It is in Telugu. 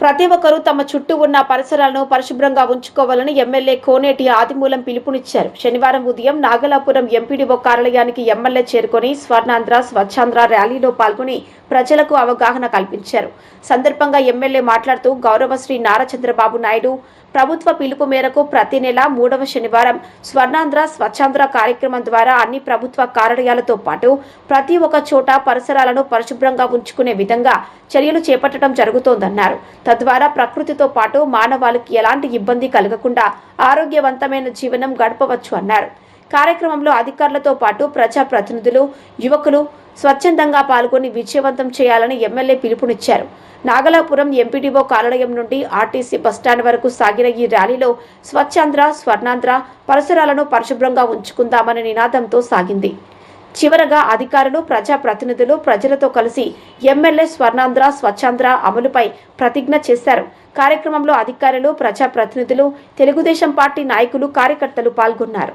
ప్రతి ఒక్కరూ తమ చుట్టూ ఉన్న పరిసరాలను పరిశుభ్రంగా ఉంచుకోవాలని ఎమ్మెల్యే కోనేటి ఆదిమూలం పిలుపునిచ్చారు. శనివారం ఉదయం నాగలాపురం ఎంపీడీఓ కార్యాలయానికి ఎమ్మెల్యే చేరుకొని స్వర్ణాంధ్ర స్వచ్ఛాంధ్ర ర్యాలీలో పాల్గొని ప్రజలకు అవగాహన కల్పించారు. సందర్భంగా ఎమ్మెల్యే మాట్లాడుతూ గౌరవశ్రీ నారా చంద్రబాబు నాయుడు ప్రభుత్వ పిలుపు మేరకు ప్రతి నెల మూడవ శనివారం స్వర్ణాంధ్ర స్వచ్ఛాంధ్ర కార్యక్రమం ద్వారా అన్ని ప్రభుత్వ కార్యాలయాలతో పాటు ప్రతి ఒక్క చోట పరిసరాలను పరిశుభ్రంగా ఉంచుకునే విధంగా చర్యలు చేపట్టడం జరుగుతోందన్నారు. తద్వారా ప్రకృతితో పాటు మానవాళికి ఎలాంటి ఇబ్బంది కలగకుండా ఆరోగ్యవంతమైన జీవనం గడపవచ్చు అన్నారు. కార్యక్రమంలో అధికారులతో పాటు ప్రజా ప్రతినిధులు యువకులు స్వచ్ఛందంగా పాల్గొని విజయవంతం చేయాలని ఎమ్మెల్యే పిలుపునిచ్చారు. నాగలాపురం ఎంపీడీఓ కార్యాలయం నుండి ఆర్టీసీ బస్టాండ్ వరకు సాగిన ఈ ర్యాలీలో స్వచ్ఛాంధ్ర స్వర్ణాంధ్ర పరిసరాలను పరిశుభ్రంగా ఉంచుకుందామనే నినాదంతో సాగింది. చివరగా అధికారులు ప్రజా ప్రతినిధులు ప్రజలతో కలిసి ఎమ్మెల్యే స్వర్ణాంధ్ర స్వచ్ఛాంధ్ర అమలుపై ప్రతిజ్ఞ చేశారు. కార్యక్రమంలో అధికారులు ప్రజా ప్రతినిధులు తెలుగుదేశం పార్టీ నాయకులు కార్యకర్తలు పాల్గొన్నారు.